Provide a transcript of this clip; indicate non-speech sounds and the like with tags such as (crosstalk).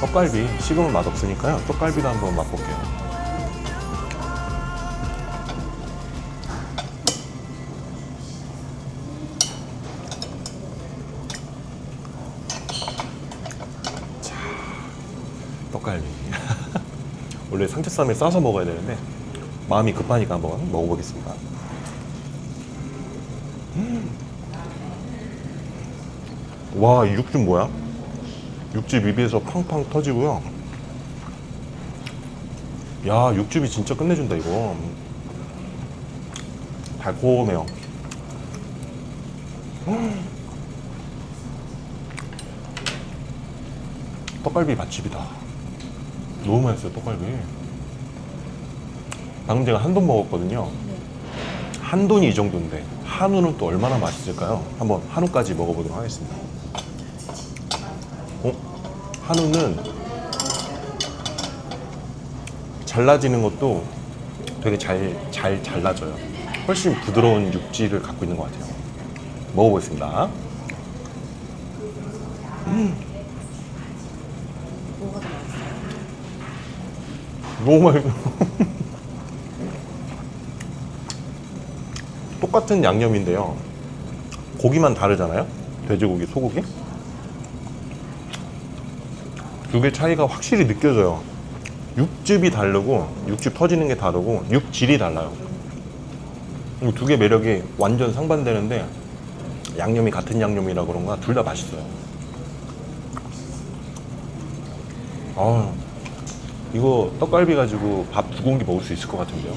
떡갈비 식으면 맛없으니까요. 떡갈비도 한번 맛볼게요. 자, 떡갈비. (laughs) 원래 상추쌈에 싸서 먹어야 되는데 마음이 급하니까 한번 먹어보겠습니다. 음. 와, 이 육즙 뭐야? 육즙 입에서 팡팡 터지고요. 야, 육즙이 진짜 끝내준다, 이거. 달콤해요. 음. 떡갈비 맛집이다. 너무 맛있어요, 떡갈비. 방금 제가 한돈 먹었거든요. 한돈이 이 정도인데, 한우는 또 얼마나 맛있을까요? 한번 한우까지 먹어보도록 하겠습니다. 어? 한우는 잘라지는 것도 되게 잘, 잘 잘라져요. 훨씬 부드러운 육질을 갖고 있는 것 같아요. 먹어보겠습니다. 맛있어요? 너무 맛있어. 똑같은 양념인데요. 고기만 다르잖아요. 돼지고기, 소고기. 두 개 차이가 확실히 느껴져요. 육즙이 다르고 육즙 터지는 게 다르고 육질이 달라요. 두개 매력이 완전 상반되는데 양념이 같은 양념이라 그런가 둘 다 맛있어요. 아, 이거 떡갈비 가지고 밥 두 공기 먹을 수 있을 것 같은데요.